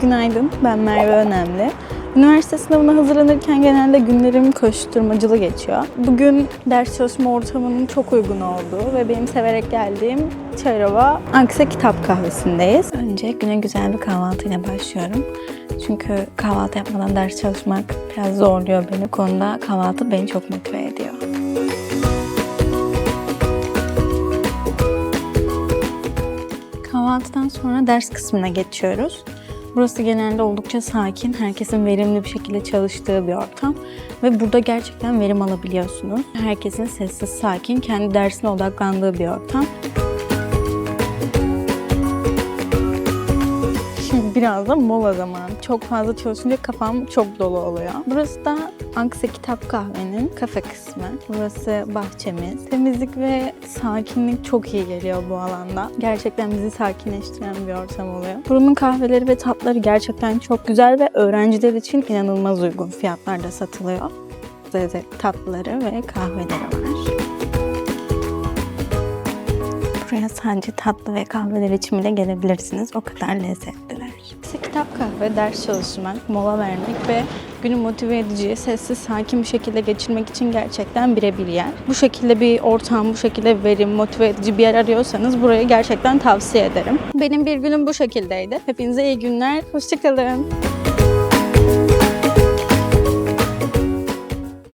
Günaydın, ben Merve Önemli. Üniversite sınavına hazırlanırken genelde günlerim koşturmacılı geçiyor. Bugün ders çalışma ortamının çok uygun olduğu ve benim severek geldiğim Çayrova Ankse Kitap Kahvesi'ndeyiz. Önce güne güzel bir kahvaltıyla başlıyorum. Çünkü kahvaltı yapmadan ders çalışmak biraz zorluyor beni. Konuda kahvaltı beni çok motive ediyor. Kahvaltıdan sonra ders kısmına geçiyoruz. Burası genelde oldukça sakin, herkesin verimli bir şekilde çalıştığı bir ortam ve burada gerçekten verim alabiliyorsunuz. Herkesin sessiz, sakin, kendi dersine odaklandığı bir ortam. Biraz da mola zamanı. Çok fazla çalışınca kafam çok dolu oluyor. Burası da Ankse Kitap Kahve'nin kafe kısmı. Burası bahçemiz. Temizlik ve sakinlik çok iyi geliyor bu alanda. Gerçekten bizi sakinleştiren bir ortam oluyor. Buranın kahveleri ve tatları gerçekten çok güzel ve öğrenciler için inanılmaz uygun fiyatlarda satılıyor. Lezzetli tatlıları ve kahveleri var. Buraya sadece tatlı ve kahveler için bile gelebilirsiniz. O kadar lezzetliler. İşte kitap kahve, ders çalışmak, mola vermek ve günü motive edici, sessiz, sakin bir şekilde geçirmek için gerçekten birebir yer. Bu şekilde bir ortam, bu şekilde verim, motive edici bir yer arıyorsanız burayı gerçekten tavsiye ederim. Benim bir günüm bu şekildeydi. Hepinize iyi günler. Hoşçakalın.